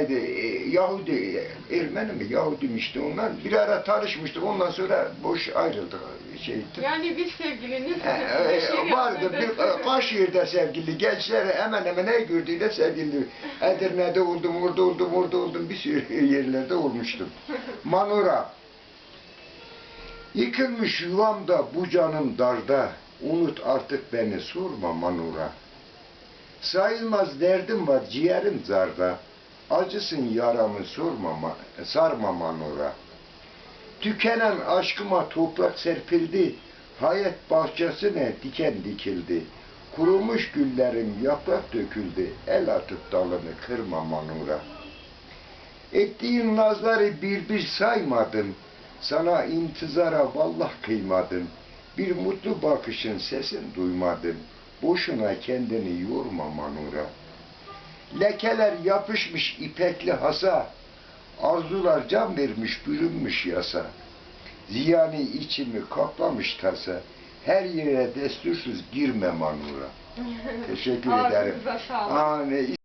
oradaydı. E, Yahudi, e, Ermeni mi Yahudi işte onlar. Bir ara tanışmıştık. Ondan sonra boş ayrıldık. Şey, Yani bir sevgiliniz e, e, şiir vardı bir e, kaç yerde sevgili gençler hemen hemen ne gördüğünde sevgili Edirne'de oldum orada oldum orada oldum bir sürü yerlerde olmuştum Manura Yıkılmış yuvamda bu canım darda unut artık beni sorma Manura Sayılmaz derdim var ciğerim zarda acısın yaramı sorma ma- sarma Manura Tükenen aşkıma toprak serpildi. Hayat bahçesine diken dikildi. Kurumuş güllerim yaprak döküldü. El atıp dalını kırma manura. Ettiğin nazları bir bir saymadım. Sana intizara vallah kıymadım. Bir mutlu bakışın sesin duymadım. Boşuna kendini yorma manura. Lekeler yapışmış ipekli hasa. Arzular can vermiş bürünmüş yasa. Ziyani içimi kaplamış tasa. Her yere destursuz girme manura. Teşekkür ederim. Ağzınıza sağlık. Aa, ne